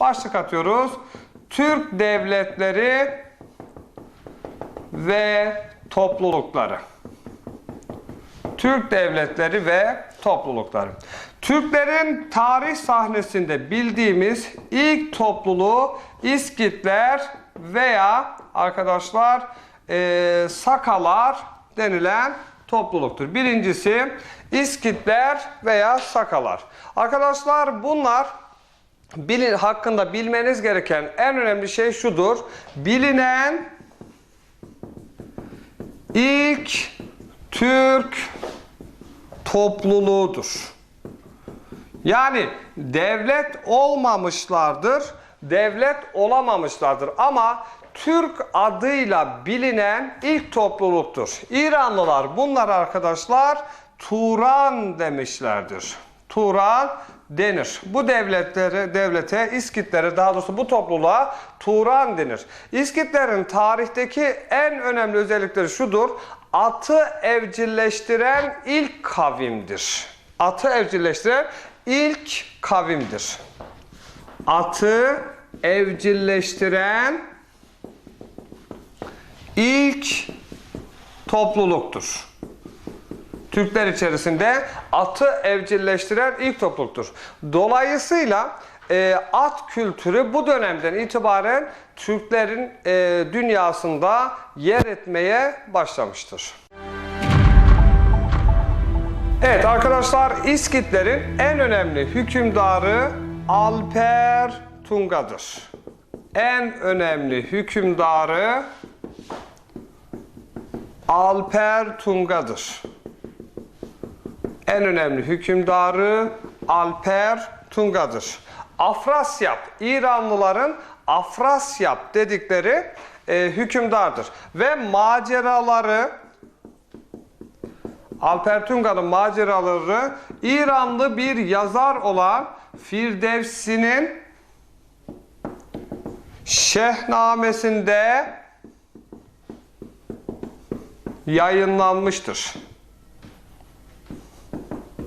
Başlık atıyoruz. Türk devletleri ve toplulukları. Türk devletleri ve toplulukları. Türklerin tarih sahnesinde bildiğimiz ilk topluluğu İskitler veya arkadaşlar eee, Sakalar denilen topluluktur. Birincisi İskitler veya Sakalar. Arkadaşlar bunlar bilin, hakkında bilmeniz gereken en önemli şey şudur. Bilinen ilk Türk topluluğudur. Yani devlet olmamışlardır, devlet olamamışlardır ama Türk adıyla bilinen ilk topluluktur. İranlılar bunlar arkadaşlar Turan demişlerdir. Turan denir. Bu devletlere, devlete, İskitlere daha doğrusu bu topluluğa Turan denir. İskitlerin tarihteki en önemli özellikleri şudur. Atı evcilleştiren ilk kavimdir. Atı evcilleştiren ilk kavimdir. Atı evcilleştiren ilk topluluktur. Türkler içerisinde atı evcilleştiren ilk topluluktur. Dolayısıyla e, at kültürü bu dönemden itibaren Türklerin e, dünyasında yer etmeye başlamıştır. Evet arkadaşlar İskitlerin en önemli hükümdarı Alper Tunga'dır. En önemli hükümdarı Alper Tunga'dır. En önemli hükümdarı Alper Tunga'dır. Afrasyap, İranlıların Afrasyap dedikleri e, hükümdardır. Ve maceraları, Alper Tunga'nın maceraları İranlı bir yazar olan Firdevsi'nin Şehnamesinde yayınlanmıştır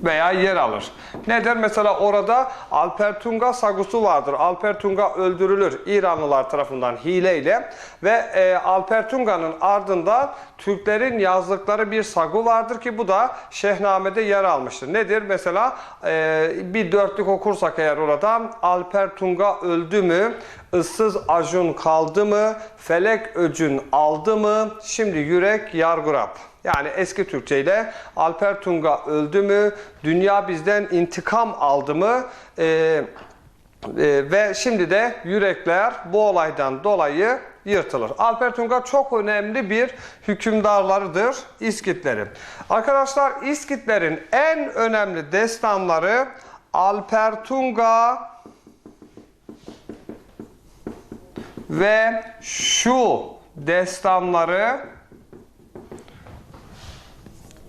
veya yer alır. Nedir? Mesela orada Alper Tunga sagusu vardır. Alper Tunga öldürülür İranlılar tarafından hileyle ve e, Alper Tunga'nın ardından Türklerin yazdıkları bir sagu vardır ki bu da Şehname'de yer almıştır. Nedir? Mesela e, bir dörtlük okursak eğer orada Alper Tunga öldü mü? Issız acun kaldı mı? Felek öcün aldı mı? Şimdi yürek yargurap. Yani eski Türkçe ile Alper Tunga öldü mü? Dünya bizden intikam aldı mı? Ee, e, ve şimdi de yürekler bu olaydan dolayı yırtılır. Alper Tunga çok önemli bir hükümdarlarıdır İskitlerin. Arkadaşlar İskitlerin en önemli destanları Alper Tunga ve şu destanları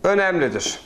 önemlidir.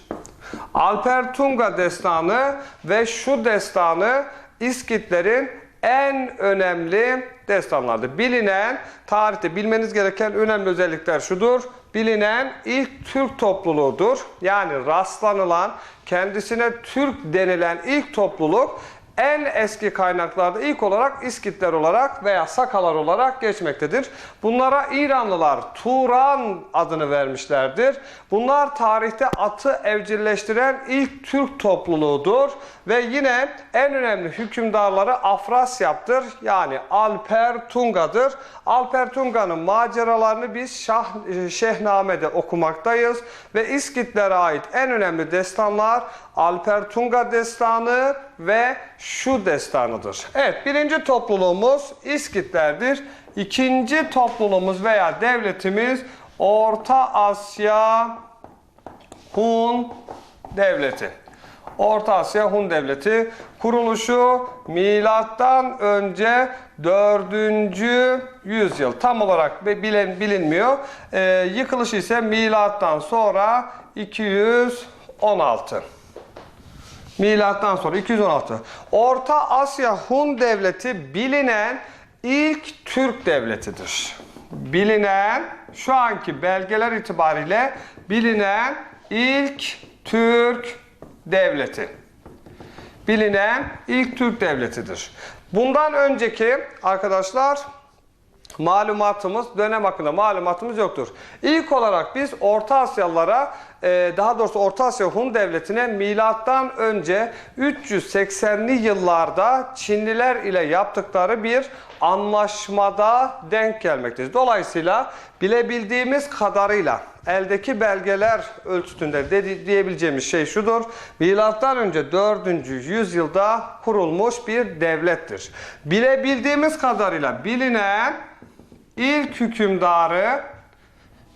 Alper Tunga destanı ve şu destanı İskitlerin en önemli destanlardır. Bilinen, tarihte bilmeniz gereken önemli özellikler şudur. Bilinen ilk Türk topluluğudur. Yani rastlanılan, kendisine Türk denilen ilk topluluk en eski kaynaklarda ilk olarak İskitler olarak veya Sakalar olarak geçmektedir. Bunlara İranlılar Turan adını vermişlerdir. Bunlar tarihte atı evcilleştiren ilk Türk topluluğudur ve yine en önemli hükümdarları Afrasyap'tır. Yani Alper Tunga'dır. Alper Tunga'nın maceralarını biz Şah, Şehname'de okumaktayız ve İskitlere ait en önemli destanlar Alper Tunga destanı ve şu destanıdır. Evet birinci topluluğumuz İskitlerdir. İkinci topluluğumuz veya devletimiz Orta Asya Hun Devleti. Orta Asya Hun Devleti kuruluşu milattan önce 4. yüzyıl. Tam olarak bilen, bilinmiyor. Ee, yıkılışı ise milattan sonra 216. Milattan sonra 216. Orta Asya Hun Devleti bilinen ilk Türk devletidir. Bilinen şu anki belgeler itibariyle bilinen ilk Türk devleti. Bilinen ilk Türk devletidir. Bundan önceki arkadaşlar malumatımız dönem hakkında malumatımız yoktur. İlk olarak biz Orta Asyalılara e, daha doğrusu Orta Asya Hun Devleti'ne milattan önce 380'li yıllarda Çinliler ile yaptıkları bir anlaşmada denk gelmektedir. Dolayısıyla bilebildiğimiz kadarıyla eldeki belgeler ölçütünde diyebileceğimiz şey şudur. Milattan önce 4. yüzyılda kurulmuş bir devlettir. Bilebildiğimiz kadarıyla bilinen ilk hükümdarı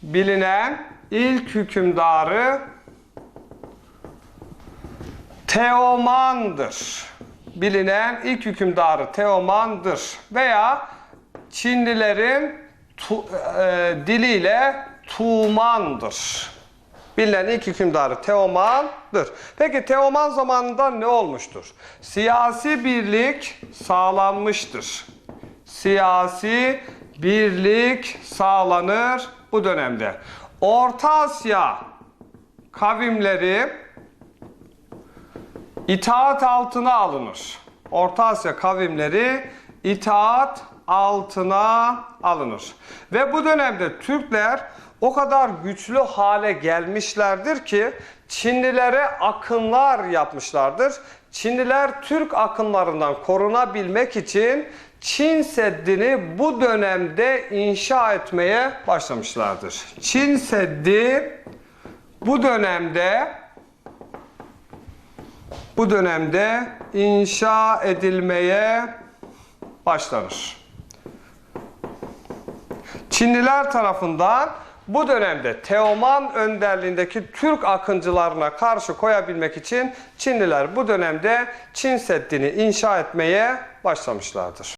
bilinen ilk hükümdarı Teoman'dır. Bilinen ilk hükümdarı Teoman'dır. Veya Çinlilerin tu, e, diliyle Tuman'dır. Bilinen ilk hükümdarı Teoman'dır. Peki Teoman zamanında ne olmuştur? Siyasi birlik sağlanmıştır. Siyasi birlik sağlanır bu dönemde. Orta Asya kavimleri itaat altına alınır. Orta Asya kavimleri itaat altına alınır. Ve bu dönemde Türkler o kadar güçlü hale gelmişlerdir ki Çinlilere akınlar yapmışlardır. Çinliler Türk akınlarından korunabilmek için Çin Seddi'ni bu dönemde inşa etmeye başlamışlardır. Çin Seddi bu dönemde bu dönemde inşa edilmeye başlanır. Çinliler tarafından bu dönemde Teoman önderliğindeki Türk akıncılarına karşı koyabilmek için Çinliler bu dönemde Çin Seddi'ni inşa etmeye başlamışlardır.